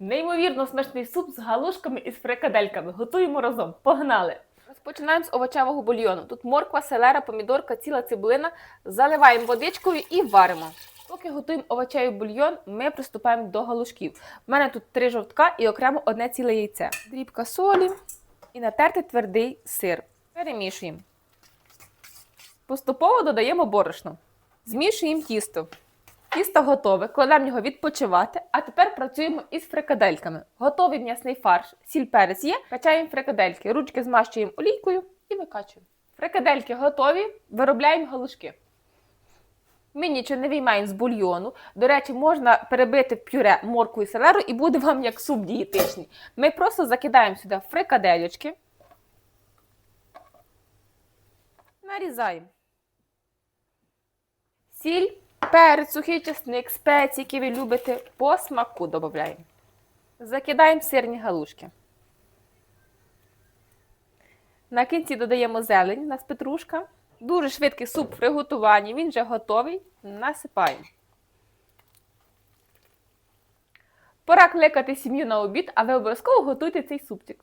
Неймовірно смачний суп з галушками і з фрикадельками. Готуємо разом. Погнали! Розпочинаємо з овочевого бульйону. Тут морква, селера, помідорка, ціла цибулина. Заливаємо водичкою і варимо. Поки готуємо овочевий бульйон, ми приступаємо до галушків. У мене тут три жовтка і окремо одне ціле яйце. Дрібка солі і натертий твердий сир. Перемішуємо. Поступово додаємо борошно. Змішуємо тісто. Тісто готове, кладемо його відпочивати, а тепер працюємо із фрикадельками. Готовий м'ясний фарш, сіль перець є, качаємо фрикадельки, ручки змащуємо олійкою і викачуємо. Фрикадельки готові, виробляємо галушки. Ми нічого не виймаємо з бульйону. До речі, можна перебити в пюре моркву і селеру і буде вам як суп дієтичний. Ми просто закидаємо сюди фрикадельочки. Нарізаємо. Сіль, перець, сухий чесник, спеції, які ви любите, по смаку додаємо. Закидаємо сирні галушки. На кінці додаємо зелень, у нас петрушка. Дуже швидкий суп в приготуванні, він вже готовий. Насипаємо. Пора кликати сім'ю на обід, а ви обов'язково готуйте цей супчик.